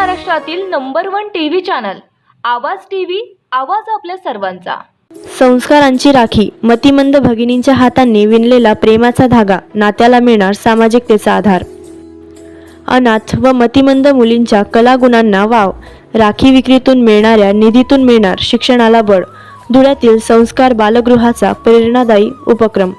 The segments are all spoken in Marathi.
महाराष्ट्रातील number one TV channel Awaaz TV Awaaz आपल्या सर्वांचा. संस्कारांची राखी मतिमंद भगिनींच्या हातांनी विणलेला प्रेमाचा धागा नात्याला मिळणार सामाजिकतेचा आधार. अनाथ व मतिमंद मुलींच्या कलागुणांना वाव राखी विक्रीतून मिळणाऱ्या निधीतून मिळणार शिक्षणाला बळ धुळ्यातील संस्कार बालगृहाचा प्रेरणादायी उपक्रम.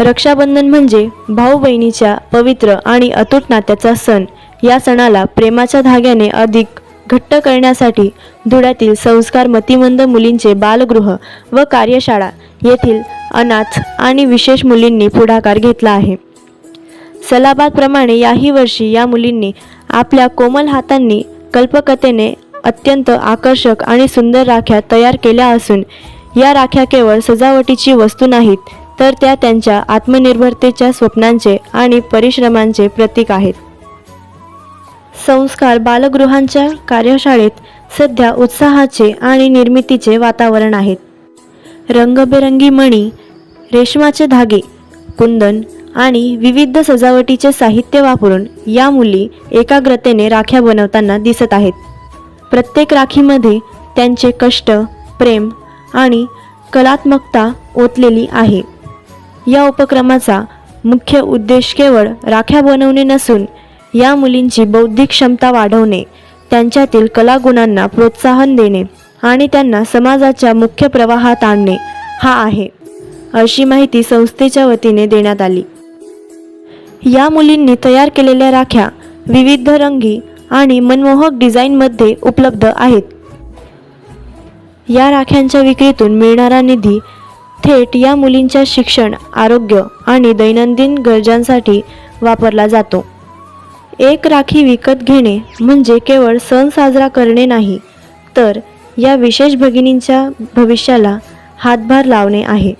रक्षाबंधन म्हणजे भाऊ बहिणीच्या पवित्र आणि अतूट नात्याचा सण या सणाला प्रेमाच्या धाग्याने अधिक घट्ट करण्यासाठी धुळ्यातील संस्कार मतिमंद मुलींचे बालगृह व कार्यशाळा येथील अनाथ आणि विशेष मुलींनी पुढाकार घेतला आहे. सलाबादप्रमाणे याही वर्षी या मुलींनी आपल्या कोमल हातांनी कल्पकतेने अत्यंत आकर्षक आणि सुंदर राख्या तयार केल्या असून या राख्या केवळ सजावटीची वस्तू नाहीत तर त्या त्यांच्या आत्मनिर्भरतेच्या स्वप्नांचे आणि परिश्रमांचे प्रतीक आहेत. संस्कार बालगृहांच्या कार्यशाळेत सध्या उत्साहाचे आणि निर्मितीचे वातावरण आहेत रंगबेरंगी मणी रेशमाचे धागे कुंदन आणि विविध सजावटीचे साहित्य वापरून या मुली एकाग्रतेने राख्या बनवताना दिसत आहेत. प्रत्येक राखीमध्ये त्यांचे कष्ट प्रेम आणि कलात्मकता ओतलेली आहे. या उपक्रमाचा मुख्य उद्देश केवळ राख्या बनवणे नसून या मुलींची बौद्धिक क्षमता वाढवणे त्यांच्यातील कलागुणांना प्रोत्साहन देणे आणि त्यांना समाजाच्या मुख्य प्रवाहात आणणे हा आहे अशी माहिती संस्थेच्या वतीने देण्यात आली. या मुलींनी तयार केलेल्या राख्या विविध रंगी आणि मनमोहक डिझाईनमध्ये उपलब्ध आहेत. या राख्यांच्या विक्रीतून मिळणारा निधी थेट या मुलींच्या शिक्षण आरोग्य आणि दैनंदिन गरजांसाठी वापरला जातो. एक राखी विकत घेणे म्हणजे केवळ सण साजरा करणे नाही तर या विशेष भगिनींच्या भविष्याला हातभार लावणे आहे.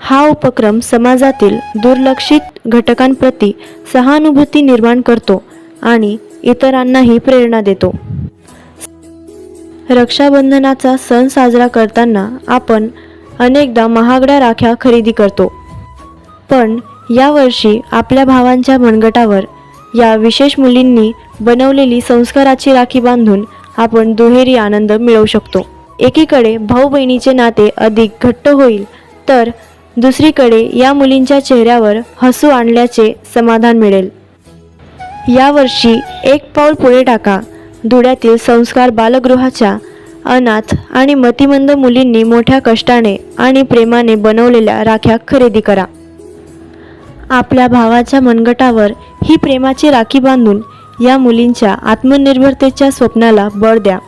हा उपक्रम समाजातील दुर्लक्षित घटकांप्रती सहानुभूती निर्माण करतो आणि इतरांनाही प्रेरणा देतो. रक्षाबंधनाचा सण साजरा करताना आपण अनेकदा महागड्या राख्या खरेदी करतो. पण यावर्षी आपल्या भावांच्या मनगटावर या विशेष मुलींनी बनवलेली संस्काराची राखी बांधून आपण दुहेरी आनंद मिळवू शकतो. एकीकडे भाऊ बहिणीचे नाते अधिक घट्ट होईल तर दुसरीकडे या मुलींच्या चेहऱ्यावर हसू आणल्याचे समाधान मिळेल. यावर्षी एक पाऊल पुढे टाका. धुळ्यातील संस्कार बालगृहाच्या अनाथ आणि मतिमंद मुलींनी मोठ्या कष्टाने आणि प्रेमाने बनवलेल्या राख्या खरेदी करा. आपल्या भावाच्या मनगटावर ही प्रेमाची राखी बांधून या मुलींच्या आत्मनिर्भरतेच्या स्वप्नाला बळ द्या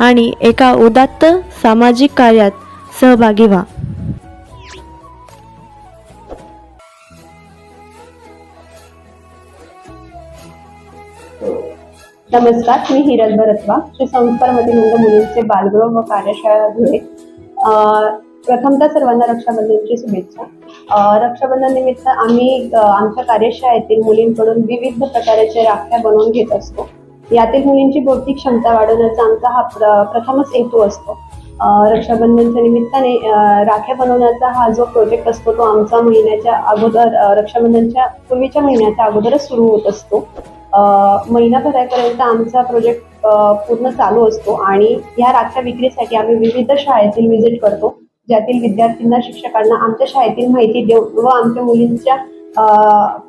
आणि एका उदात्त सामाजिक कार्यात सहभागी व्हा. नमस्कार मी हिरल भरतवा श्री संस्कार मुलींचे बालगृह व कार्यशाळा धुळे. प्रथमतः सर्वांना रक्षाबंधनची शुभेच्छा. रक्षाबंधन निमित्त आम्ही आमच्या कार्यशाळेतील मुलींकडून विविध प्रकारच्या राख्या बनवून घेत असतो. यातील मुलींची बौद्धिक क्षमता वाढवण्याचा आमचा हा प्र प्रथमच हेतू असतो. रक्षाबंधनच्या निमित्ताने राख्या बनवण्याचा हा जो प्रोजेक्ट असतो तो आमचा महिन्याच्या अगोदर रक्षाबंधनच्या पूर्वीच्या महिन्याच्या अगोदरच सुरू होत असतो. महिनाभरापर्यंत आमचा प्रोजेक्ट पूर्ण चालू असतो आणि या राख्या विक्रीसाठी आम्ही विविध शाळेतील व्हिजिट करतो. ज्यातील विद्यार्थ्यांना शिक्षकांना आमच्या शाळेतील माहिती देऊन व आमच्या मुलींच्या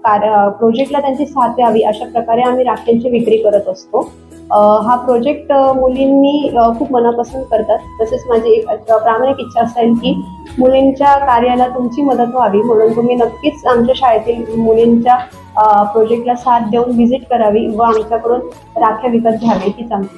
कार्य प्रोजेक्टला त्यांची साथ द्यावी अशा प्रकारे आम्ही राख्यांची विक्री करत असतो. हा प्रोजेक्ट मुलींनी खूप मनापासून करतात. तसेच माझी एक प्रामाणिक इच्छा असेल की मुलींच्या कार्याला तुमची मदत व्हावी. म्हणून तुम्ही नक्कीच आमच्या शाळेतील मुलींच्या प्रोजेक्टला साथ देऊन व्हिजिट करावी व आमच्याकडून राख्या विकत घ्यावी हीच आमची